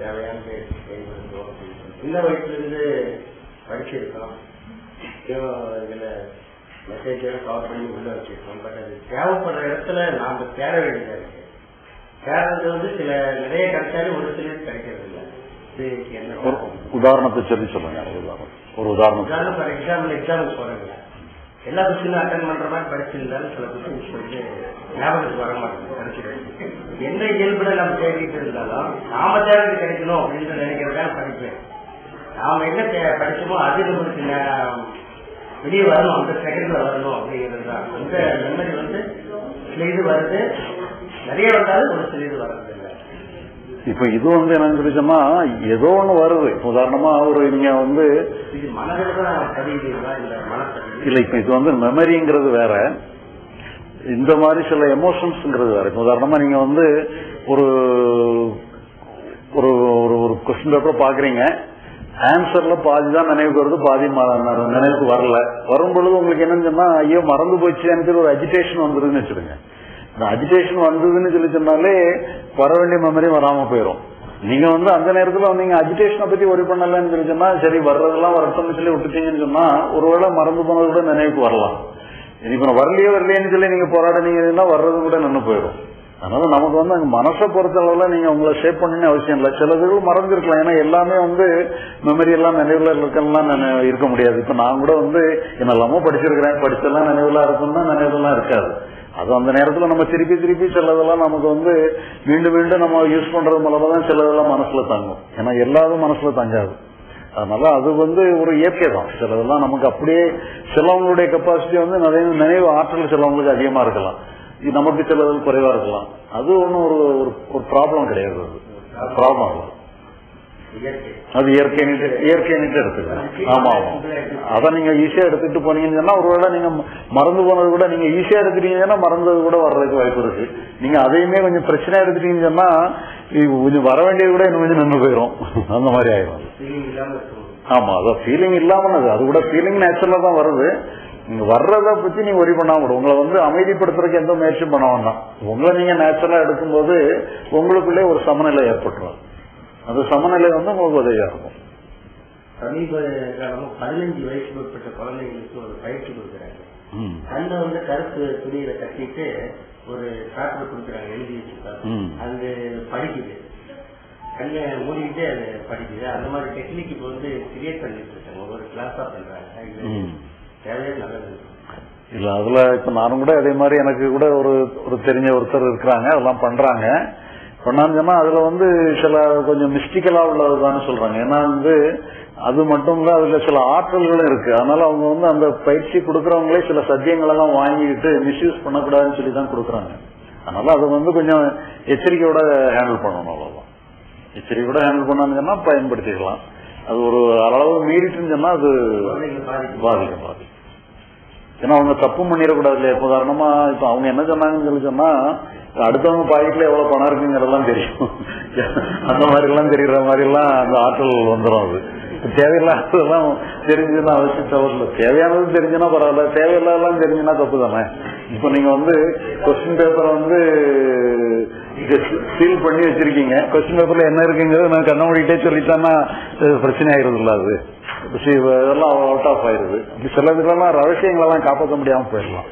தேவையான சின்ன வயசுல இருந்து படிச்சிருக்கோம் இதுல மெசேஜ் கவர் பண்ணி உள்ள வச்சிருக்கோம் பட் அது தேவைப்படுற இடத்துல நாம தேட வேண்டியதா இருக்கு தேடுறது வந்து சில நிறைய கிடைச்சாலும் ஒரு சில கிடைக்கிறது இல்லை இது என்ன ஒரு உதாரணத்தை சொல்லி சொல்லுங்க ஒரு உதாரணம் ஒரு உதாரணம் ஃபார் எக்ஸாம்பிள் எக்ஸாம்பிள் சொல்றீங்களா எல்லா கொஸ்டினும் அட்டன் பண்ற மாதிரி படிச்சிருந்தாலும் சில கொஸ்டின்ஸ் வந்து ஞாபகத்துக்கு வர மாட்டேங்குது படிச்சிருக்கேன் எந்த இயல்புல நம்ம தேடிட்டு இருந்தாலும் நாம தேடி கிடைக்கணும் அப்படின்னு நினைக்கிறதுக்காக படிப்பேன். நாம என்ன தே- படிச்சோமோ அது நம்மளுக்கு வெளியே வரணும் அந்த செகண்ட்ல வரணும் அப்படிங்கிறது தான். அந்த மெமரி வந்து சில இது வருது நிறைய வந்தாலும் ஒரு சில இது வர்றது இப்ப இது வந்து என்னன்னு சொல்லி சொன்னா ஏதோ ஒண்ணு வருது. உதாரணமா ஒரு நீங்க வந்து இல்ல இப்ப இது வந்து மெமரிங்கிறது வேற. இந்த மாதிரி சில எமோஷன்ஸ்ங்கிறது வேற. இப்ப உதாரணமா நீங்க வந்து ஒரு ஒரு ஒரு ஒரு கொஸ்டின் பேப்பர் பாக்குறீங்க. ஆன்சர்ல பாதி தான் நினைவுக்கு வருது பாதி நினைவுக்கு வரல. வரும் பொழுது உங்களுக்கு என்னன்னு சொன்னா ஐயோ மறந்து சொல்லி ஒரு அஜிடேஷன் வந்துருதுன்னு வச்சுருங்க இந்த அஜிடேஷன் வந்ததுன்னு சொல்லி சொன்னாலே வர வேண்டிய மெமரி வராம போயிடும் நீங்க வந்து அந்த நேரத்துல நீங்க அஜிடேஷனை பத்தி ஒரி பண்ணலன்னு சொல்லி சொன்னா சரி வர்றதெல்லாம் வரட்டும்னு சொல்லி விட்டுட்டீங்கன்னு சொன்னா ஒருவேளை மறந்து போனது கூட நினைவுக்கு வரலாம். இப்ப வரலையோ வரலையே வரலையேன்னு சொல்லி நீங்க போராடினீங்கன்னா வர்றது கூட நின்று போயிடும் அதனால நமக்கு வந்து அங்கே மனசை பொறுத்த அளவுல நீங்க உங்களை ஷேப் பண்ணணும்னு அவசியம் இல்லை. சில இதுகள் மறந்துருக்கலாம். ஏன்னா எல்லாமே வந்து மெமரி எல்லாம் நினைவுல இருக்கலாம் இருக்க முடியாது. இப்ப நான் கூட வந்து என்னெல்லாமோ படிச்சிருக்கிறேன். படிச்செல்லாம் நினைவுல இருக்கும்னா நினைவுலாம் இருக்காது. அது அந்த நேரத்தில் நம்ம திருப்பி திருப்பி சிலதெல்லாம் நமக்கு வந்து மீண்டும் மீண்டும் நம்ம யூஸ் பண்றது மூலமா தான் சிலதெல்லாம் மனசுல தங்கும். ஏன்னா எல்லாரும் மனசுல தங்காது. அதனால அது வந்து ஒரு இயற்கை தான். சிலதெல்லாம் நமக்கு அப்படியே சிலவங்களுடைய கெப்பாசிட்டி வந்து நிறைய நினைவு ஆற்றல் சிலவங்களுக்கு அதிகமா இருக்கலாம். இது நமக்கு சிலது குறைவா இருக்கலாம். அது ஒன்றும் ஒரு ஒரு- ப்ராப்ளம் கிடையாது. அது ப்ராப்ளம் இல்லை இயற்கை அது இயற்கை இயற்கைன்னுட்டு எடுத்துக்கலாம். ஆமா ஆமா. அதை நீங்க ஈஸியா எடுத்துட்டு போனீங்கன்னு சொன்னா ஒருவேளை நீங்க மறந்து போனது கூட நீங்க ஈஸியா எடுத்துட்டீங்கன்னா மறந்தது கூட வர்றதுக்கு வாய்ப்பு இருக்கு. நீங்க அதையுமே கொஞ்சம் பிரச்சனையா எடுத்துட்டீங்கன்னு சொன்னா கொஞ்சம் வர வேண்டியது கூட இன்னும் கொஞ்சம் நின்று போயிடும் அந்த மாதிரி ஆயிடும் ஆமா அதான் ஃபீலிங் இல்லாம அது. கூட ஃபீலிங் நேச்சுரலா தான் வருது. நீங்க வர்றத பத்தி நீங்க ஒரி பண்ணாம விடும் உங்களை வந்து அமைதிப்படுத்துறதுக்கு எந்த முயற்சியும் பண்ண வேண்டாம். உங்களை நீங்க நேச்சுரலா எடுக்கும்போது உங்களுக்குள்ளே ஒரு சமநிலை ஏற்பட்டுரும். அந்த சமநிலை வந்து உங்களுக்கு உதவியா இருக்கும். சமீப காலமும் பதினஞ்சு வயசுக்கு உட்பட்ட குழந்தைங்களுக்கு ஒரு பயிற்சி கொடுக்குறாங்க. கண்ணை வந்து கருப்பு துணியில கட்டிட்டு ஒரு பேப்பர் கொடுக்குறாங்க எழுதி வச்சிருக்காங்க. அது படிக்குது. கண்ணை மூடிக்கிட்டு அது படிக்குது. அந்த மாதிரி டெக்னிக் இப்போ வந்து கிரியேட் பண்ணிட்டு இருக்காங்க. ஒவ்வொரு கிளாஸா பண்றாங்க. இல்ல அதுல இப்ப நானும் கூட அதே மாதிரி எனக்கு கூட ஒரு ஒரு தெரிஞ்ச ஒருத்தர் இருக்கிறாங்க அதெல்லாம் பண்றாங்க. பண்ணான்னு சொன்னா அதுல வந்து சில கொஞ்சம் மிஸ்டிக்கலா உள்ளதுதான் சொல்றாங்க. ஏன்னா வந்து அது மட்டும் இல்ல அதுல சில ஆற்றல்களும் இருக்கு. அதனால அவங்க வந்து அந்த பயிற்சி கொடுக்கறவங்களே சில சத்தியங்கள் எல்லாம் வாங்கிட்டு மிஸ்யூஸ் பண்ணக்கூடாதுன்னு சொல்லி தான் கொடுக்குறாங்க. அதனால அது வந்து கொஞ்சம் எச்சரிக்கையோட ஹேண்டில் பண்ணணும் அவ்வளவுதான். எச்சரிக்கையோட ஹேண்டில் பண்ணான்னு சொன்னா பயன்படுத்திக்கலாம். அது ஒரு அளவு மீறிட்டுன்னு சொன்னா அது பாதிக்கும் பாதிக்கும். ஏன்னா அவங்க தப்பு பண்ணிடக்கூடாது இல்லையா உதாரணமா இப்ப அவங்க என்ன சொன்னாங்கன்னு சொல்லி சொன்னா அடுத்தவங்க பாக்கெட்ல எவ்வளவு பணம் இருக்குங்கிறதெல்லாம் தெரியும். அந்த மாதிரி எல்லாம் தெரியற மாதிரி எல்லாம் அந்த ஆற்றல் வந்துடும் அது. தேவையில்லாததெல்லாம் தெரிஞ்சுன்னா அவசியம் தவறில்ல தேவையானது தெரிஞ்சுன்னா பரவாயில்ல. தேவையில்லாதெல்லாம் தெரிஞ்சுன்னா தப்பு தானே இப்ப நீங்க வந்து கொஸ்டின் பேப்பரை வந்து சீல் பண்ணி வச்சிருக்கீங்க. கொஸ்டின் பேப்பர்ல என்ன இருக்குங்கிறது நான் கண்ண மூடிட்டே சொல்லித்தானா பிரச்சனை ஆயிருது அது. இதெல்லாம் அவுட் ஆஃப் ஆயிருது சில இதெல்லாம் ரகசியங்களெல்லாம் காப்பாற்ற முடியாம போயிடலாம்.